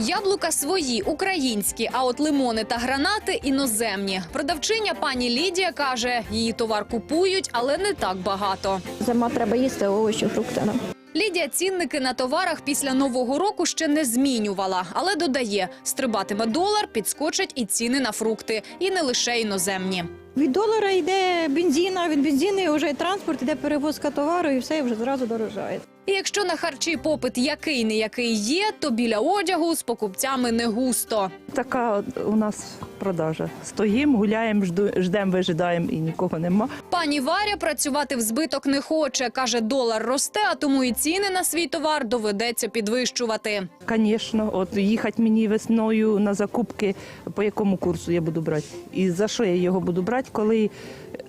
Яблука свої, українські, а от лимони та гранати іноземні. Продавчиня пані Лідія каже, її товар купують, але не так багато. Зима треба їсти овочі, фрукти. Ну. Лідія цінники на товарах після нового року ще не змінювала, але додає, стрибатиме долар, підскочать і ціни на фрукти, і не лише іноземні. Від долара йде бензин, а від бензину вже транспорт, йде перевозка товару і все вже зразу дорожає. І якщо на харчі попит який не який є, то біля одягу з покупцями не густо. Така у нас продажа. Стоїмо, гуляємо, ждемо, вижидаємо і нікого нема. Пані Варя працювати в збиток не хоче. Каже, долар росте, а тому і ціни на свій товар доведеться підвищувати. Звісно, от їхати мені весною на закупки, по якому курсу я буду брати. І за що я його буду брати, коли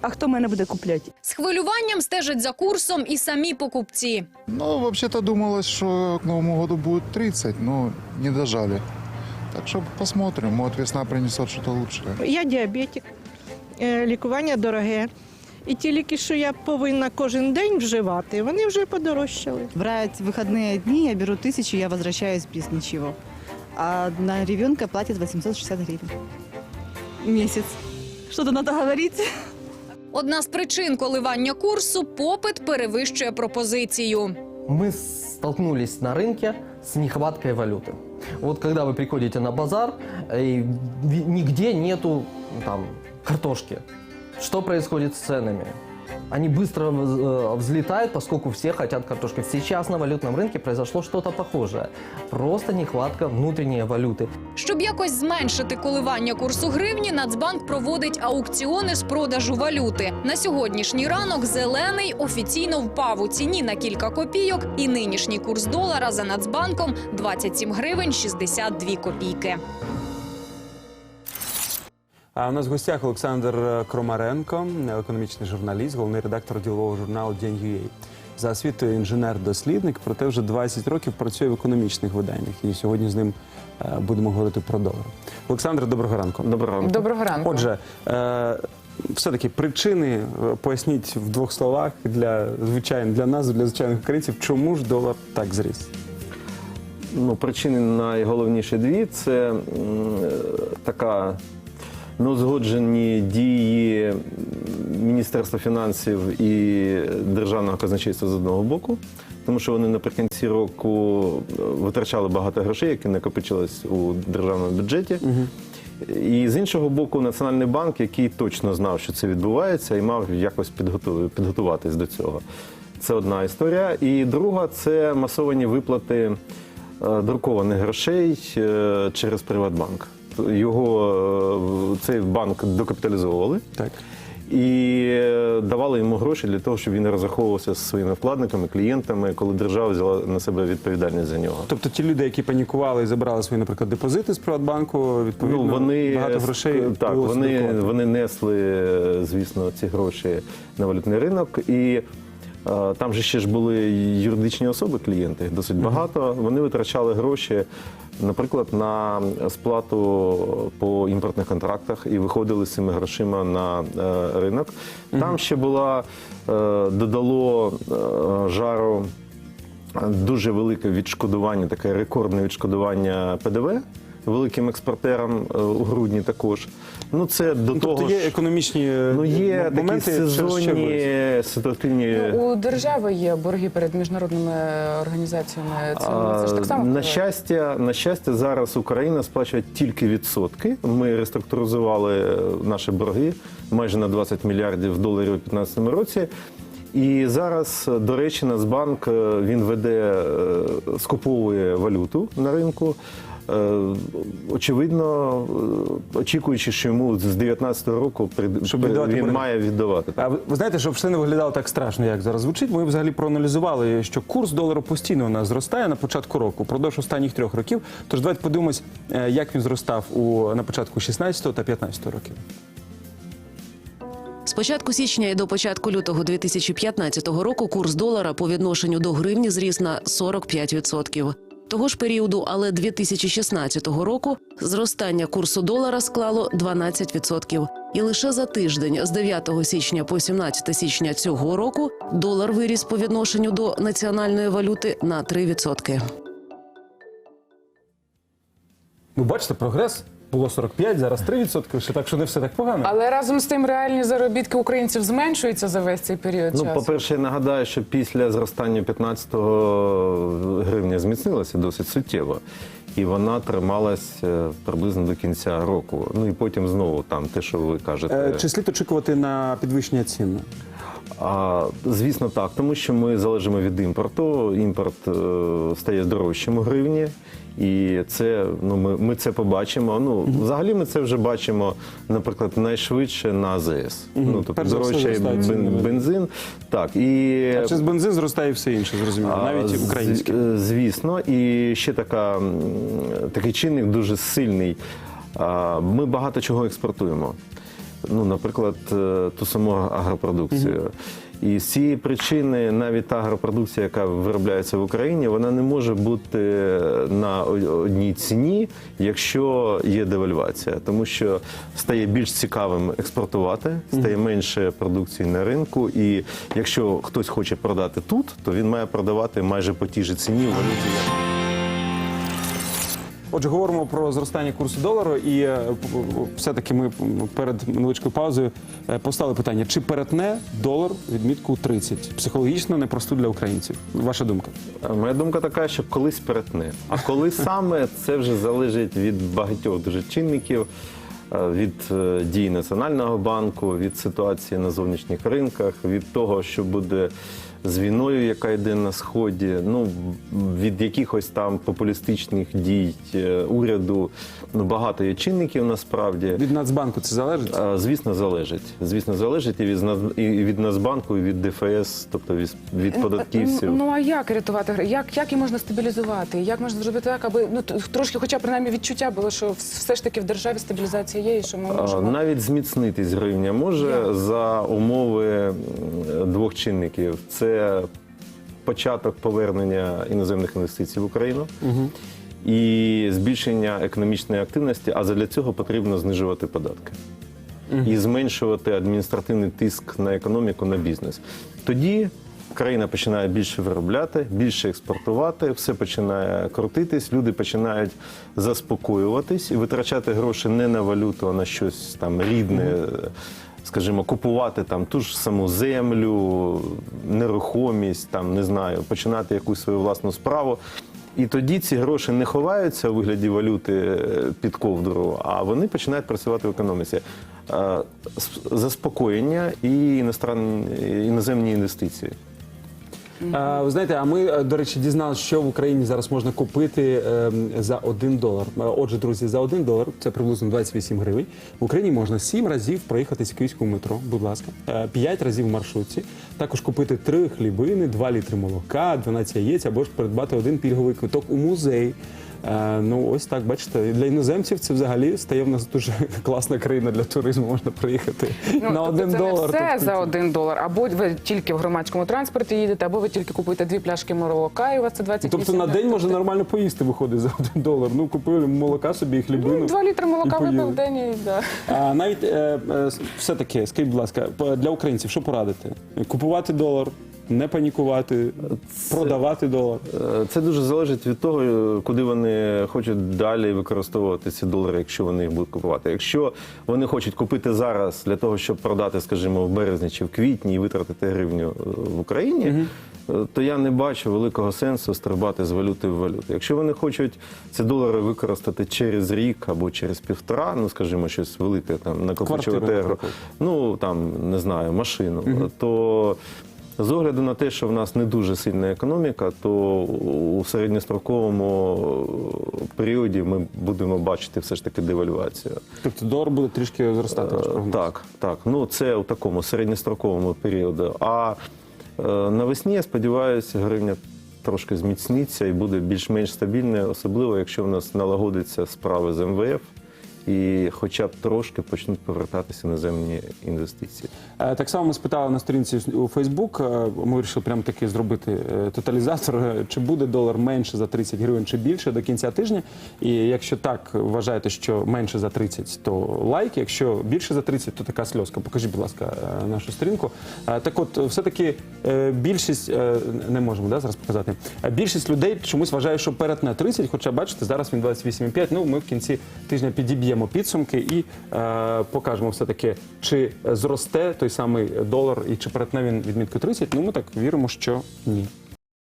А хто мене буде купляти? З хвилюванням стежать за курсом і самі покупці. Ну, вообще-то думалось, что к Новому году будет 30, но не дожали. Так что посмотрим, может весна принесет что-то лучшее. Я діабетик, е, лікування дороге. І ті ліки, що я повинна кожен день вживати, вони вже подорожчали. Брать выходные дни, я беру тысячу, я возвращаюсь без ничего. А на ребенка платят 860 гривен. в Месяц. Что-то надо говорить. Одна з причин коливання курсу попит перевищує пропозицію. мы столкнулись на рынке с нехваткой валюты. Вот когда вы приходите на базар, и ви- нигде нету ну, там картошки. Что происходит с ценами? Они быстро э, взлетают, поскольку все хотят картошки. Сейчас на валютном рынке произошло что-то похожее. Просто нехватка внутренней валюты. Щоб якось зменшити коливання курсу гривні, Нацбанк проводить аукціони з продажу валюти. На сьогоднішній ранок зелений офіційно впав у ціні на кілька копійок, і нинішній курс долара за Нацбанком 27 гривень 62 копійки. А у нас в гостях Олександр Кромаренко, економічний журналіст, головний редактор ділового журналу День.UA. За освітою інженер-дослідник, проте вже 20 років працює в економічних виданнях. І сьогодні з ним е, будемо говорити про долар. Олександр, доброго ранку. Доброго ранку. Доброго ранку. Отже, е, все-таки причини е, поясніть в двох словах для звичайно для нас, для звичайних українців, чому ж долар так зріс? Ну, причини найголовніші дві це м, е, така неузгоджені дії Міністерства фінансів і Державного казначейства з одного боку, тому що вони наприкінці року е, витрачали багато грошей, які накопичились у державному бюджеті. І з іншого боку, Національний банк, який точно знав, що це відбувається, і мав якось підготу- підготуватись до цього. Це одна історія. І друга це масовані виплати е, друкованих грошей е, через Приватбанк. Його е, цей банк докапіталізовували Так. і е, давали йому гроші для того, щоб він розраховувався зі своїми вкладниками, клієнтами, коли держава взяла на себе відповідальність за нього. Тобто ті люди, які панікували і забрали свої, наприклад, депозити з Приватбанку, відповідно, Ну, вони багато грошей так, вони, вони несли, е, звісно, ці гроші на валютний ринок. І там же ще ж були юридичні особи, клієнти, досить багато. Вони витрачали гроші, наприклад, на сплату по імпортних контрактах і виходили з цими грошима на е, ринок. Там ще була е, додало е, жару. Дуже велике відшкодування, таке рекордне відшкодування ПДВ великим експортерам е, у грудні також. Ну це до Ну, того тобто є ж, економічні ну, є такі моменти через що сезонні ситуативні. Ну, у держави є борги перед міжнародними організаціями. Це, це ж так само на впливає? щастя, на щастя, зараз Україна сплачує тільки відсотки. Ми реструктуризували е, наші борги майже на 20 мільярдів доларів у 2015 році. І зараз, е, до речі, Нацбанк е, він веде, е, скуповує валюту на ринку. Е, Очевидно, е, очікуючи, що йому з 2019 року прид- Щоб віддавати він борги. має віддавати. А ви, ви знаєте, щоб все не виглядало так страшно, як зараз звучить. Ми взагалі проаналізували, що курс долару постійно у нас зростає на початку року, впродовж останніх трьох років. Тож давайте подивимось, е, як він зростав у на початку 16 та 15 років. З початку січня і до початку лютого 2015 року курс долара по відношенню до гривні зріс на 45%. Того ж періоду, але 2016 року зростання курсу долара склало 12%. І лише за тиждень з 9 січня по 17 січня цього року долар виріс по відношенню до національної валюти на 3%. Ну, бачите, прогрес. Було 45, зараз 3%, ще так, що не все так погано. Але разом з тим реальні заробітки українців зменшуються за весь цей період Ну, часу. по-перше, я нагадаю, що після зростання 15-го гривня зміцнилася досить суттєво. І вона трималась е, приблизно до кінця року. Ну і потім знову там те, що ви кажете. Е, Чи слід очікувати на підвищення цін? А, звісно, так, тому що ми залежимо від імпорту. Імпорт е, стає дорожчим у гривні. І це ну ми, ми це побачимо. Ну взагалі ми це вже бачимо, наприклад, найшвидше на АЗС. Ну тобто Перш за все, дорожчий зростають бен, бензин. бензин. Так і А Через бензин зростає все інше, зрозуміло, а, навіть з- українське. е, Звісно, і ще така, м, такий чинник дуже сильний. А, Ми багато чого експортуємо. Ну, наприклад, е, ту саму агропродукцію. І з цієї причини навіть та агропродукція, яка виробляється в Україні, вона не може бути на одній ціні, якщо є девальвація, тому що стає більш цікавим експортувати, стає менше продукції на ринку. І якщо хтось хоче продати тут, то він має продавати майже по тій же ціні у валюті. Отже, говоримо про зростання курсу долару, і е, все-таки ми перед невеличкою паузою е, поставили питання: чи перетне долар відмітку 30? Психологічно непросту для українців. Ваша думка? Моя думка така, що колись перетне. А коли саме це вже залежить від багатьох дуже чинників, е, від е, дій Національного банку, від ситуації на зовнішніх ринках, від того, що буде з війною, яка йде на сході, ну від якихось там популістичних дій е, уряду. Ну багато є чинників насправді. Від Нацбанку це залежить? А, Звісно, залежить. Звісно, залежить і від, і від Нацбанку, і від ДФС, тобто від, від податківців. Ну, а як рятувати гри? Як, як її можна стабілізувати? Як можна зробити так, аби ну трошки, хоча б принаймні відчуття було, що все ж таки в державі стабілізація є, і що ми А, можемо Навіть зміцнитись гривня може за умови двох чинників: це початок повернення іноземних інвестицій в Україну і збільшення економічної активності. А для цього потрібно знижувати податки і зменшувати адміністративний тиск на економіку, на бізнес. Тоді. Країна починає більше виробляти, більше експортувати, все починає крутитись, люди починають заспокоюватись і витрачати гроші не на валюту, а на щось там рідне, скажімо, купувати там ту ж саму землю, нерухомість, там не знаю, починати якусь свою власну справу. І тоді ці гроші не ховаються у вигляді валюти е, під ковдру, а вони починають працювати в економіці. Е, Заспокоєння і іноземні інвестиції. Ви знаєте, а ми, е, до речі, дізналися, що в Україні зараз можна купити ем, за 1 долар. Е, Отже, друзі, за 1 долар, це приблизно 28 гривень. В Україні можна 7 разів проїхатись в київському метро, будь ласка, 5 разів в маршрутці, також купити 3 хлібини, 2 літри молока, 12 яєць або ж придбати один пільговий квиток у музей. Е, Ну, ось так, бачите, для іноземців це взагалі стає в нас дуже класна країна для туризму. Можна приїхати Ну, на тобто один це долар. Не все Тобто за один долар. Або ви тільки в громадському транспорті їдете, або ви тільки купуєте дві пляшки молока, і у вас це 28 Тобто на день можна нормально поїсти виходить за один долар. Ну купили молока собі і хлібину. Ну, Два літри молока випив в день і да. А навіть е, е, все таки, скажіть, будь ласка, для українців що порадити? Купувати долар, не панікувати, продавати долар. Е, Це дуже залежить від того, куди вони хочуть далі використовувати ці долари, якщо вони їх будуть купувати. Якщо вони хочуть купити зараз для того, щоб продати, скажімо, в березні чи в квітні і витратити гривню е, в Україні. е, То я не бачу великого сенсу стрибати з валюти в валюту. Якщо вони хочуть ці долари використати через рік або через півтора, ну скажімо, щось велике там накопичувати Квартиру, ну там не знаю, машину, то з огляду на те, що в нас не дуже сильна економіка, то у середньостроковому періоді ми будемо бачити все ж таки девальвацію. Тобто долар буде трішки зростати. ваш прогноз? Так, так. Ну це у такому середньостроковому періоді. А е, навесні, я сподіваюся, гривня трошки зміцниться і буде більш-менш стабільною, особливо якщо в нас налагодиться справи з МВФ. І хоча б трошки почнуть повертатися іноземні інвестиції. Е, Так само ми спитали на сторінці у Фейсбук. е, Ми вирішили прямо таки зробити е, тоталізатор. Чи буде долар менше за 30 гривень чи більше до кінця тижня? І якщо так вважаєте, що менше за 30, то лайк. Якщо більше за 30, то така сльозка. Покажіть, будь ласка, нашу сторінку. Так от, все-таки е, більшість не можемо да, зараз показати. Більшість людей чомусь вважає, що перетне 30, хоча бачите, зараз він 28,5. Ну, ми в кінці тижня підіб'ємо підсумки і е, покажемо все-таки, чи зросте той самий долар і чи перетне він відмітку 30. Ну, ми так віримо, що ні.